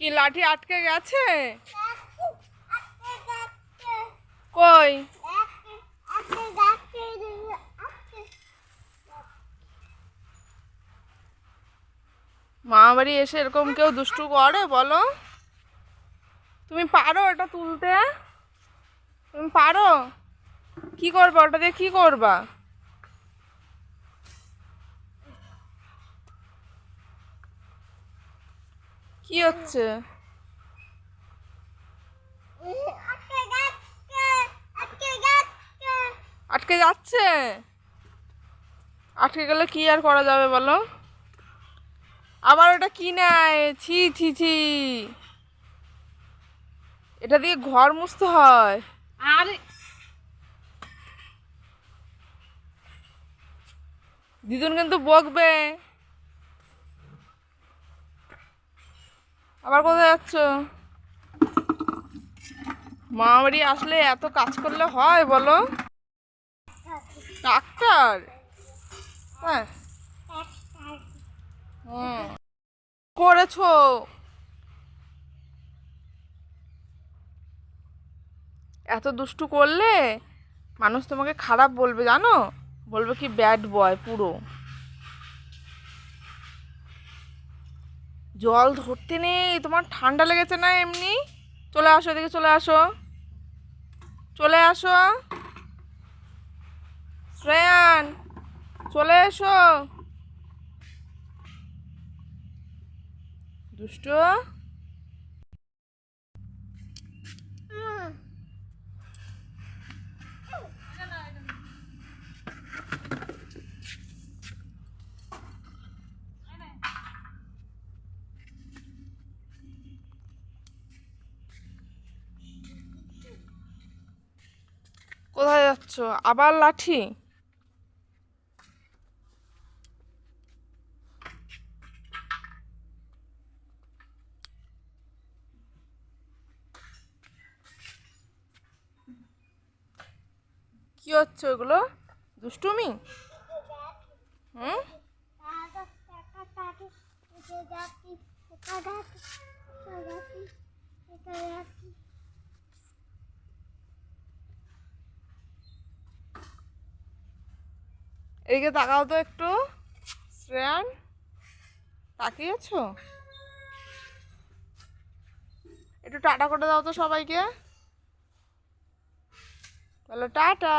কি লাঠি আটকে গেছে? কই? মা বাড়ি এসে এরকম কেউ দুষ্টু করে বলো। তুমি পারো এটা তুলতে? তুমি পারো? কি করবা? ওটা দিয়ে কি করবা? কি হচ্ছে? আটকে যাচ্ছে আটকে গেলে কি আর করা যাবে বলো? আবার ওটা কি নেয়? ছি ছি ছি। এটা দিয়ে ঘর মুছতে হয়। আরে। দিদুন কিন্তু বকবে। আবার কোথায় যাচ্ছ? মা বাড়ি আসলে এত কাজ করলে হয় বলো? ডাক্তার? হ্যাঁ। করেছ। এত দুষ্টু করলে মানুষ তোমাকে খারাপ বলবে, জানো? বলবে কি ব্যাড বয় পুরো। জল ধরতে নেই, তোমার ঠান্ডা লেগেছে না এমনি? চলে আসো এদিকে, চলে আসো। চলে আসো। শ্রেয়ান, চলে এসো। দুষ্টু। কোথায় যাচ্ছ? আবার লাঠি? কি হচ্ছে ওগুলো? দুষ্টুমি? হুম? এদিকে তাকাও তো একটু। শ্রেয়ান তাকিয়েছ? একটু টাটা করে দাও তো সবাইকে। বলো টাটা।